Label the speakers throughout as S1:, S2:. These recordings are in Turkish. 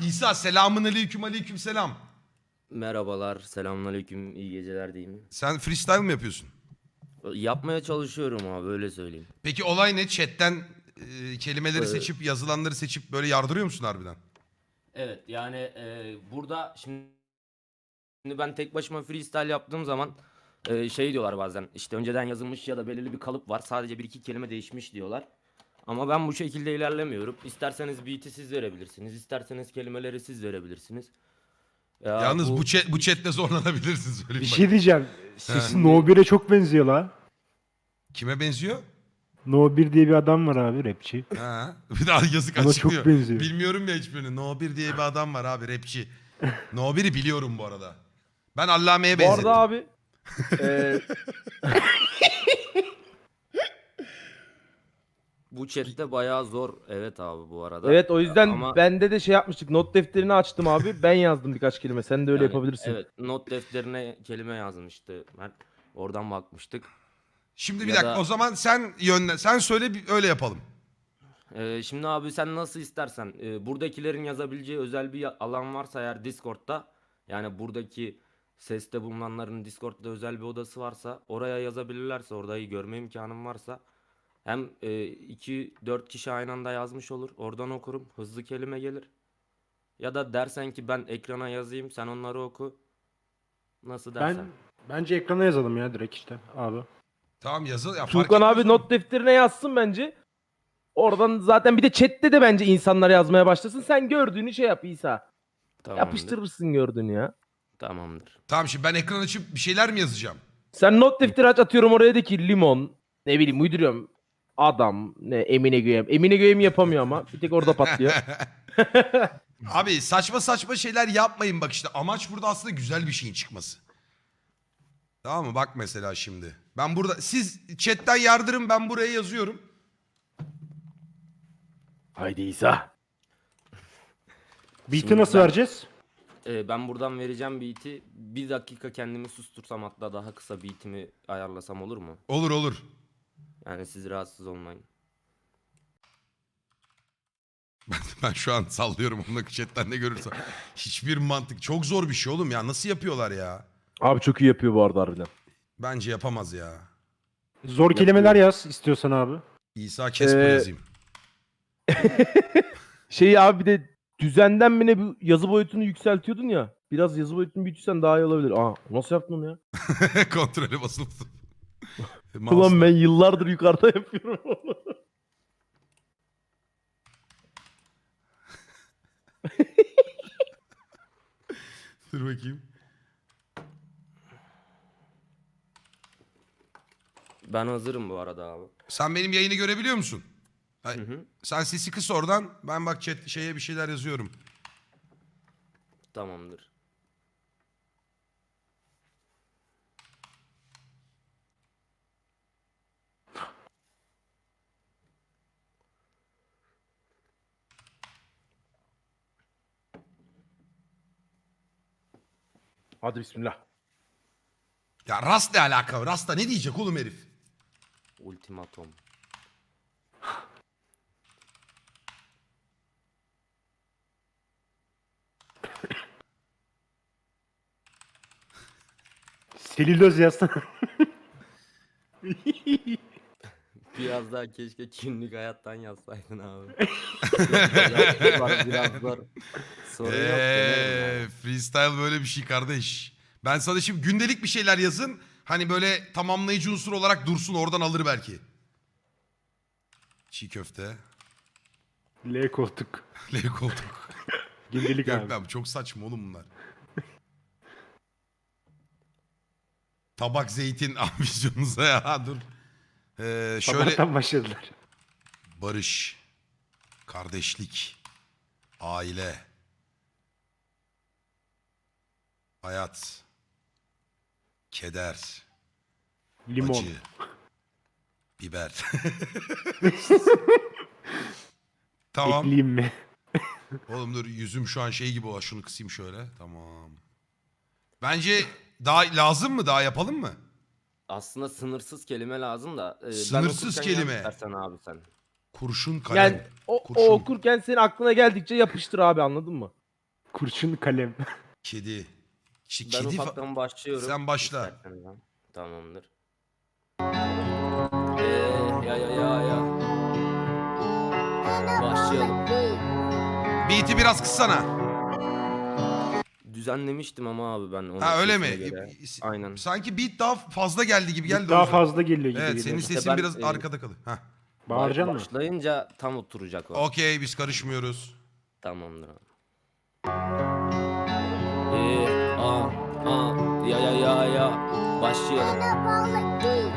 S1: İsa selamun aleyküm aleyküm selam.
S2: Merhabalar, selamünaleyküm, iyi geceler diyeyim.
S1: Sen freestyle mı yapıyorsun?
S2: Yapmaya çalışıyorum abi, öyle söyleyeyim.
S1: Peki olay ne? Chatten e, kelimeleri
S2: Ee,
S1: seçip yazılanları seçip böyle yardırıyor musun harbiden?
S2: Evet, yani e, burada şimdi, şimdi ben tek başıma freestyle yaptığım zaman e, şey diyorlar bazen, işte önceden yazılmış ya da belirli bir kalıp var, sadece bir iki kelime değişmiş diyorlar. Ama ben bu şekilde ilerlemiyorum. İsterseniz beat'i siz verebilirsiniz, isterseniz kelimeleri siz verebilirsiniz. Ya
S1: Yalnız bu, chat, bu chatte zorlanabilirsin söyleyeyim
S3: Bir
S1: bak.
S3: şey diyeceğim. Sesin No 1'e çok benziyor la.
S1: Kime benziyor?
S3: No 1 diye bir adam var abi rapçi.
S1: Ha. Bir daha yazık
S3: Ona
S1: açıklıyor.
S3: çok benziyor.
S1: Bilmiyorum ya hiçbirini. No 1 diye bir adam var abi rapçi. No 1'i biliyorum bu arada. Ben Allame'ye
S4: Bu
S1: benzedim.
S4: arada abi eee,
S2: Bu chatte bayağı zor, evet abi bu arada.
S4: evet o yüzden
S2: Ama-
S4: bende de şey yapmıştık. Not defterini açtım abi. Ben yazdım birkaç kelime. Sen de öyle
S2: Yani,
S4: yapabilirsin.
S2: Evet, not defterine kelime yazmıştı Mert. Oradan bakmıştık.
S1: Şimdi bir
S2: Ya
S1: dakika
S2: da-
S1: o zaman sen yönle sen söyle bir- öyle yapalım.
S2: Ee, şimdi abi sen nasıl istersen e, buradakilerin yazabileceği özel bir ya- alan varsa eğer Discord'da yani buradaki seste bulunanların Discord'da özel bir odası varsa oraya yazabilirlerse orayı görme imkanım varsa hem 2-4 kişi aynı anda yazmış olur oradan okurum hızlı kelime gelir ya da dersen ki ben ekrana yazayım sen onları oku nasıl dersen.
S3: Ben bence ekrana yazalım ya direkt işte abi.
S1: Tamam yazıl. Ya fark etmez
S4: abi
S1: oğlum.
S4: not defterine yazsın bence. Oradan zaten bir de chatte de bence insanlar yazmaya başlasın. Sen gördüğünü şey yap İsa.
S2: Tamamdır.
S4: Yapıştırırsın gördüğünü ya.
S2: Tamamdır.
S1: Tamam şimdi ben ekran açıp bir şeyler mi yazacağım?
S4: Sen not defteri aç atıyorum oraya de ki limon. Ne bileyim uyduruyorum. Adam. Ne Emine Göğem. Emine Göğem yapamıyor ama. Bir tek orada patlıyor.
S1: Abi saçma saçma şeyler yapmayın bak işte. Amaç burada aslında güzel bir şeyin çıkması. Tamam mı? Bak mesela şimdi. Ben burada siz chatten yardırın ben buraya yazıyorum.
S4: Haydi İsa.
S3: Beat'i
S2: Şimdi
S3: nasıl
S2: ben-
S3: vereceğiz?
S2: Ee, ben buradan vereceğim beat'i. Bir dakika kendimi sustursam hatta daha kısa beat'imi ayarlasam olur mu?
S1: Olur olur.
S2: Yani siz rahatsız olmayın.
S1: Ben, ben şu an sallıyorum onu chatten ne görürsem. Hiçbir mantık. Çok zor bir şey oğlum ya. Nasıl yapıyorlar ya?
S4: Abi çok iyi yapıyor bu arada harbiden.
S1: Bence yapamaz ya.
S3: Zor kelimeler yaz istiyorsan abi.
S1: İsa Kesper
S4: Ee,
S1: yazayım.
S4: Şey abi bir de düzenden mi ne bu yazı boyutunu yükseltiyordun ya. Biraz yazı boyutunu büyütürsen daha iyi olabilir. Aa nasıl yaptın onu ya?
S1: Kontrole basılı.
S4: Ulan ben yıllardır yukarıda yapıyorum onu.
S1: Dur bakayım.
S2: Ben hazırım bu arada abi.
S1: Sen benim yayını görebiliyor musun?
S2: Hı.
S1: Sen sesi kıs oradan. Ben bak chat şeye bir şeyler yazıyorum.
S2: Tamamdır.
S4: Hadi bismillah.
S1: Ya Rast ne alaka? Rasta ne diyecek oğlum herif?
S2: Ultimatom.
S3: Selüloz yazsana.
S2: Biraz daha keşke günlük hayattan yazsaydın abi. biraz, zor, biraz zor. Sorun yok.
S1: Eee freestyle böyle bir şey kardeş. Ben sana şimdi gündelik bir şeyler yazın. Hani böyle tamamlayıcı unsur olarak dursun oradan alır belki. Çiğ köfte.
S3: L koltuk.
S1: L koltuk.
S3: Gündelik
S1: Yok
S3: abi.
S1: çok saçma oğlum bunlar. Tabak zeytin ambisyonunuza ya dur. Ee, şöyle
S3: Sabahtan başladılar.
S1: barış, kardeşlik, aile, hayat, keder,
S3: Limon.
S1: acı, biber. tamam.
S3: Ekleyeyim mi?
S1: Oğlum dur yüzüm şu an şey gibi o. Şunu kısayım şöyle. Tamam. Bence daha lazım mı? Daha yapalım mı?
S2: Aslında sınırsız kelime lazım da. e,
S1: Sınırsız
S2: okurken
S1: kelime.
S2: istersen abi sen.
S1: Kurşun kalem.
S4: Yani o,
S1: kurşun.
S4: o okurken senin aklına geldikçe yapıştır abi anladın mı?
S3: Kurşun kalem.
S1: Kedi.
S2: Ben
S1: kedi fa-
S2: ufaktan başlıyorum.
S1: Sen başla.
S2: isterseniz. Tamamdır. Ee, ya ya ya ya. Başlayalım.
S1: Beat'i biraz kıssana.
S2: Düzenlemiştim ama abi ben onu.
S1: Ha öyle mi?
S2: sesine göre. Aynen.
S1: Sanki beat daha fazla geldi gibi geldi. o
S3: Daha
S1: yüzden.
S3: fazla geliyor gibi.
S1: Evet senin sesin
S2: ben,
S1: biraz
S2: e,
S1: arkada kalıyor. Heh.
S3: Bağıracaksın mı?
S2: Başlayınca tam oturacak o.
S1: Okey biz karışmıyoruz.
S2: Tamamdır abi. Ee, aa, aa, ya ya ya ya. Başlayalım.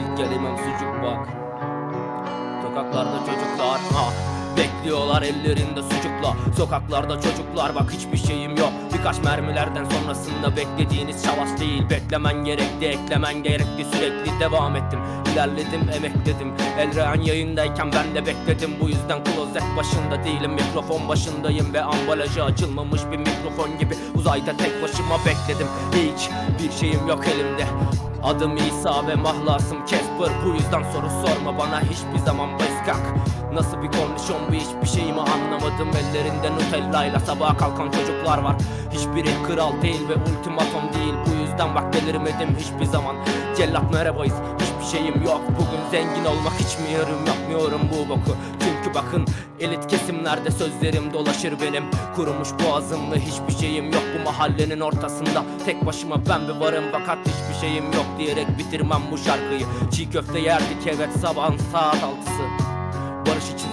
S2: İlk kelimem sucuk bak. Sokaklarda çocuklar ha Bekliyorlar ellerinde sucukla. Sokaklarda çocuklar bak hiçbir şeyim yok. Birkaç mermilerden sonrasında beklediğiniz şavas değil. Beklemen gerekti eklemen gerekti. Sürekli devam ettim. İlerledim emekledim. Elrehan yayındayken ben de bekledim. Bu yüzden klozet başında değilim. Mikrofon başındayım ve ambalajı açılmamış bir mikrofon gibi. Uzayda tek başıma bekledim. Hiç bir şeyim yok elimde. Adım İsa ve mahlasım Casper. Bu yüzden soru sorma bana. Hiçbir zaman beskak Nasıl bir kondisyon bu hiçbir şeyimi anlamadım. Ellerinde Nutella'yla sabaha kalkan çocuklar var. Hiçbiri kral değil ve ultimatom değil. Bu yüzden bak delirmedim hiçbir zaman. Cellat merhabayız hiçbir şeyim yok. Bugün zengin olmak hiç mi yarım yapmıyorum bu boku? Çünkü bakın elit kesimlerde sözlerim dolaşır benim. Kurumuş boğazım ve hiçbir şeyim yok. Bu mahallenin ortasında Tek başıma ben bir varım. Fakat hiçbir şeyim yok diyerek bitirmem bu şarkıyı. Çiğ köfte yerdik evet sabahın saat altısı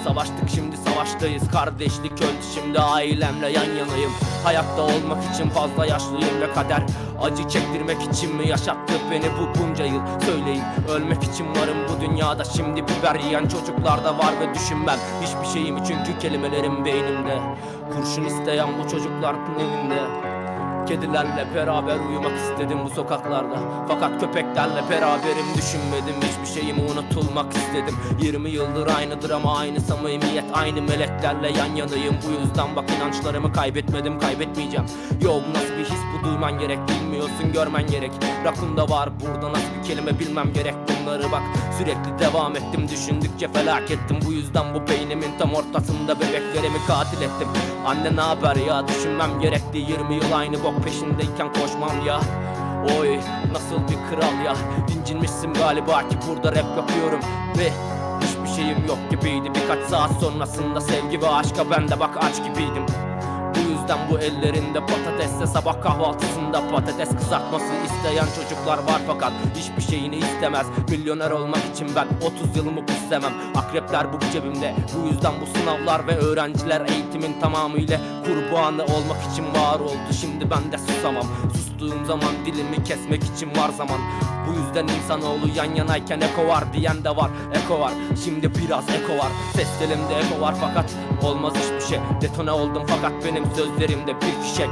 S2: savaştık şimdi savaştayız. Kardeşlik öldü şimdi ailemle yan yanayım. Hayatta olmak için fazla yaşlıyım ve kader Acı çektirmek için mi yaşattı beni bu bunca yıl? Söyleyin ölmek için varım bu dünyada. Şimdi biber yiyen çocuklar da var ve düşünmem Hiçbir şeyimi çünkü kelimelerim beynimde. Kurşun isteyen bu çocukların elinde Kedilerle beraber uyumak istedim bu sokaklarda. Fakat köpeklerle beraberim düşünmedim Hiçbir şeyimi unutulmak istedim. 20 yıldır aynıdır ama aynı samimiyet Aynı meleklerle yan yanayım. Bu yüzden bak inançlarımı kaybetmedim kaybetmeyeceğim. Yo bu nasıl bir his bu duyman gerek Bilmiyorsun görmen gerek. Rakunda var burada nasıl bir kelime bilmem gerek Bunları bak sürekli devam ettim. Düşündükçe felakettim. Bu yüzden bu beynimin tam ortasında Bebeklerimi katil ettim. Anne ne haber ya? Düşünmem gerekti. 20 yıl aynı bok peşindeyken koşmam ya. Oy nasıl bir kral ya? İncinmişsin galiba ki burada rap yapıyorum. Ve hiçbir şeyim yok gibiydi. Birkaç saat sonrasında sevgi ve aşka ben de bak aç gibiydim bu yüzden bu ellerinde patatesle sabah kahvaltısında patates kızartması isteyen çocuklar var fakat hiçbir şeyini istemez. Milyoner olmak için ben 30 yılımı istemem. Akrepler bu cebimde. Bu yüzden bu sınavlar ve öğrenciler eğitimin tamamıyla kurbanı olmak için var oldu. Şimdi ben de susamam. Sustuğum zaman dilimi kesmek için var zaman. Bu yüzden insanoğlu yan yanayken eko var diyen de var. Eko var. Şimdi biraz eko var. Ses telimde eko var fakat olmaz hiçbir şey. Detone oldum fakat benim sözlerimde bir fişek.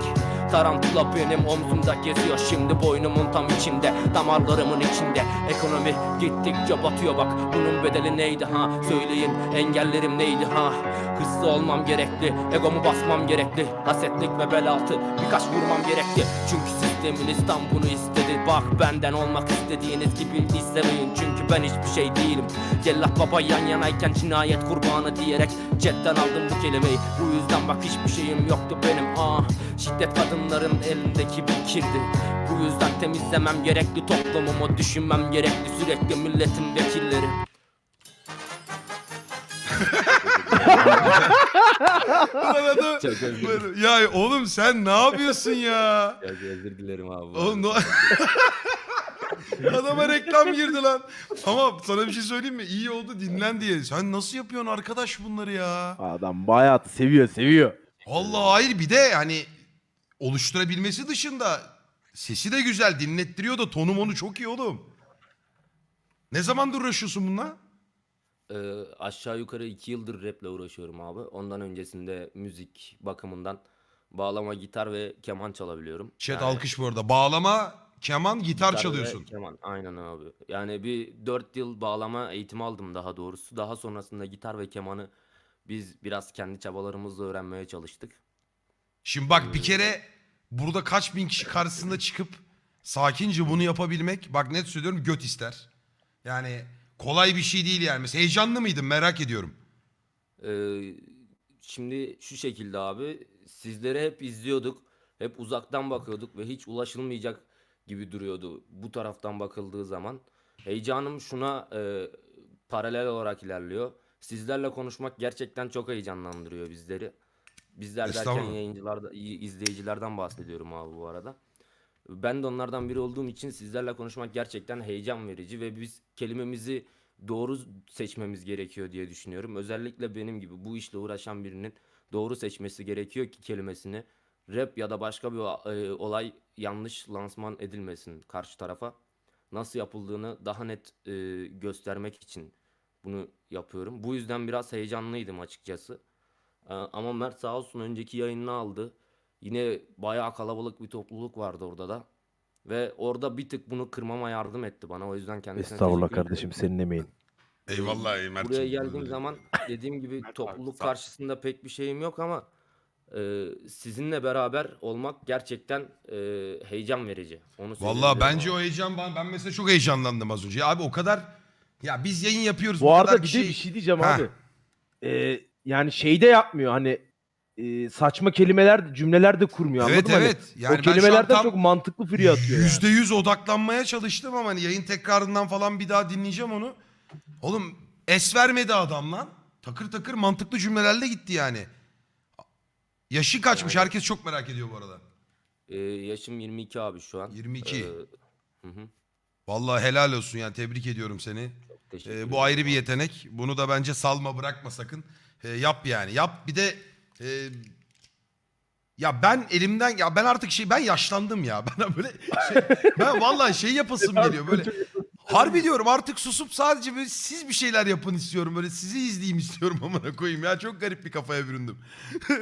S2: Tarantula benim omzumda geziyor. Şimdi boynumun tam içinde Damarlarımın içinde. Ekonomi gittikçe batıyor bak Bunun bedeli neydi ha? Söyleyin engellerim neydi ha? Hırslı olmam gerekli Egomu basmam gerekli. Hasetlik ve bel altı Birkaç vurmam gerekli. Çünkü sisteminiz tam bunu istedi. Bak benden olmak istediğiniz gibi istemeyin Çünkü ben hiçbir şey değilim. Cellat baba yan yanayken cinayet kurbanı diyerek Cepten aldım bu kelimeyi. Bu yüzden bak hiçbir şeyim yoktu benim ah. Şiddet kadınların elindeki bir kirdi Bu yüzden temizlemem gerekli toplumumu Düşünmem gerekli sürekli milletin vekilleri
S1: Ulan adam-
S2: Çok özür dilerim.
S1: ya oğlum sen ne yapıyorsun ya?
S2: Çok özür dilerim abi.
S1: Oğlum ne... Adama reklam girdi lan. Ama sana bir şey söyleyeyim mi? İyi oldu dinlen diye. Sen nasıl yapıyorsun arkadaş bunları ya?
S4: Adam bu hayatı seviyor seviyor.
S1: Allah hayır bir de hani oluşturabilmesi dışında sesi de güzel dinlettiriyor da tonu monu çok iyi oğlum. Ne zamandır uğraşıyorsun bununla?
S2: Ee, aşağı yukarı iki yıldır raple uğraşıyorum abi. Ondan öncesinde müzik bakımından bağlama, gitar ve keman çalabiliyorum.
S1: Chat
S2: Yani
S1: alkış bu arada. Bağlama, keman, gitar,
S2: gitar ve
S1: çalıyorsun.
S2: Keman aynen abi. Yani bir 4 yıl bağlama eğitimi aldım daha doğrusu. Daha sonrasında gitar ve kemanı biz biraz kendi çabalarımızla öğrenmeye çalıştık.
S1: Şimdi bak bir kere burada kaç bin kişi karşısında çıkıp sakince bunu yapabilmek bak net söylüyorum göt ister. Yani kolay bir şey değil yani. Mesela heyecanlı mıydın merak ediyorum.
S2: Ee, şimdi şu şekilde abi sizleri hep izliyorduk. hep uzaktan bakıyorduk ve hiç ulaşılmayacak gibi duruyordu bu taraftan bakıldığı zaman. Heyecanım şuna e, paralel olarak ilerliyor. Sizlerle konuşmak gerçekten çok heyecanlandırıyor bizleri. Bizler derken
S1: Estağfurullah.
S2: yayıncılar, izleyicilerden bahsediyorum abi bu arada. Ben de onlardan biri olduğum için sizlerle konuşmak gerçekten heyecan verici ve biz kelimemizi doğru seçmemiz gerekiyor diye düşünüyorum. Özellikle benim gibi bu işle uğraşan birinin doğru seçmesi gerekiyor ki kelimesini rap ya da başka bir e, olay yanlış lansman edilmesin karşı tarafa. Nasıl yapıldığını daha net e, göstermek için bunu yapıyorum. Bu yüzden biraz heyecanlıydım açıkçası. Ee, Ama Mert sağ olsun önceki yayınını aldı. Yine bayağı kalabalık bir topluluk vardı orada da. Ve orada bir tık bunu kırmama yardım etti bana. O yüzden kendisine
S4: Estağfurullah
S2: teşekkür
S4: kardeşim
S2: ederim.
S4: senin emeğin.
S1: Eyvallah Mert'ciğim.
S2: Buraya geldiğim zaman dediğim gibi
S3: Mert abi,
S2: topluluk
S3: sağ ol.
S2: karşısında pek bir şeyim yok ama e, sizinle beraber olmak gerçekten e, heyecan verici. Onu
S1: Vallahi
S2: söyleyebilirim
S1: bence
S2: abi.
S1: o heyecan ben, ben mesela çok heyecanlandım az önce. Ya Abi o kadar ya biz yayın yapıyoruz.
S4: Bu arada
S1: kadar
S4: bir de bir şey diyeceğim
S1: Ha.
S4: abi. Ee, yani şey de yapmıyor hani e, saçma kelimeler cümleler de kurmuyor
S1: Evet
S4: anladın mı?
S1: evet.
S4: Hani,
S1: Yani
S4: o
S1: ben şu an
S4: kelimelerden
S1: tam
S4: çok mantıklı free atıyor yani.
S1: Yüzde yüz odaklanmaya çalıştım ama hani yayın tekrarından falan bir daha dinleyeceğim onu. Oğlum es vermedi adam lan. Takır takır mantıklı cümlelerle gitti yani. Yaşı kaçmış
S2: Yani-
S1: herkes çok merak ediyor bu arada.
S2: E, yaşım 22 abi şu an.
S1: 22.
S2: E, hı hı,
S1: Vallahi helal olsun yani tebrik ediyorum seni.
S2: teşekkür
S1: Ee,
S2: ederim.
S1: bu ayrı bir yetenek. Bunu da bence salma bırakma sakın. Ee, yap yani. Yap bir de e, ya ben elimden ya ben artık şey ben yaşlandım ya. Ben böyle şey, ben vallahi şey yapasım geliyor böyle. Harbi diyorum artık susup sadece böyle siz bir şeyler yapın istiyorum. Böyle sizi izleyeyim istiyorum amına koyayım ya. Çok garip bir kafaya büründüm.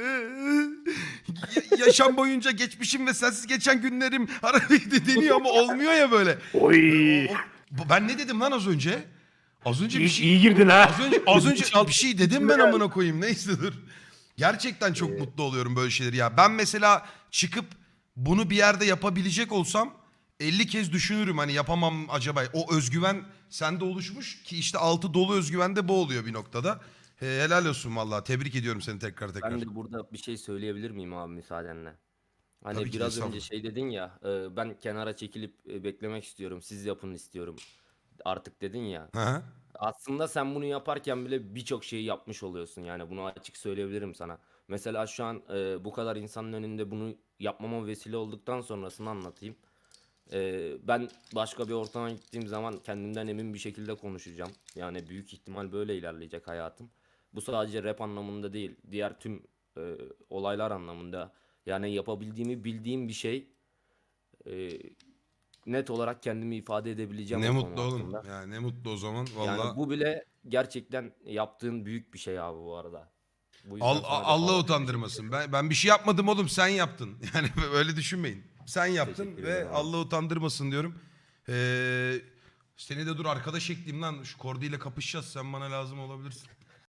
S1: Ya- Yaşam boyunca geçmişim ve sensiz geçen günlerim arada deniyor ama olmuyor ya böyle.
S3: Oy.
S1: O- o- ben ne dedim lan az önce? Az önce bir
S3: İyi,
S1: şey
S3: iyi girdin ha.
S1: Az önce az önce bir şey dedim ben amına koyayım. Neyse dur. Gerçekten çok mutlu oluyorum böyle şeyleri ya. Ben mesela çıkıp bunu bir yerde yapabilecek olsam 50 kez düşünürüm hani yapamam acaba. O özgüven sende oluşmuş ki işte altı dolu özgüven de bu oluyor bir noktada. He, helal olsun vallahi. Tebrik ediyorum seni tekrar tekrar.
S2: Ben de burada bir şey söyleyebilir miyim abi müsaadenle? Hani
S1: Tabii ki
S2: biraz önce
S1: estağfurullah.
S2: şey dedin ya, e, ben kenara çekilip e, beklemek istiyorum, siz yapın istiyorum. Artık dedin ya.
S1: Hı hı.
S2: Aslında sen bunu yaparken bile birçok şeyi yapmış oluyorsun. Yani bunu açık söyleyebilirim sana. Mesela şu an e, bu kadar insanın önünde bunu yapmama vesile olduktan sonrasını anlatayım. E, ben başka bir ortama gittiğim zaman kendimden emin bir şekilde konuşacağım. Yani büyük ihtimal böyle ilerleyecek hayatım. Bu sadece rap anlamında değil, diğer tüm e, olaylar anlamında. Yani yapabildiğimi bildiğim bir şey. E, net olarak kendimi ifade edebileceğim
S1: Ne mutlu oğlum.
S2: hakkında.
S1: Ya ne mutlu o zaman vallahi.
S2: Yani bu bile gerçekten yaptığın büyük bir şey abi bu arada. Bu
S1: Al- Allah utandırmasın. Ben ben bir şey yapmadım oğlum sen yaptın. Yani öyle düşünmeyin. Sen yaptın
S2: Teşekkür
S1: ve. Allah utandırmasın diyorum. Ee, seni de dur arkadaş ekleyeyim lan. Şu Kordi ile kapışacağız. Sen bana lazım olabilirsin.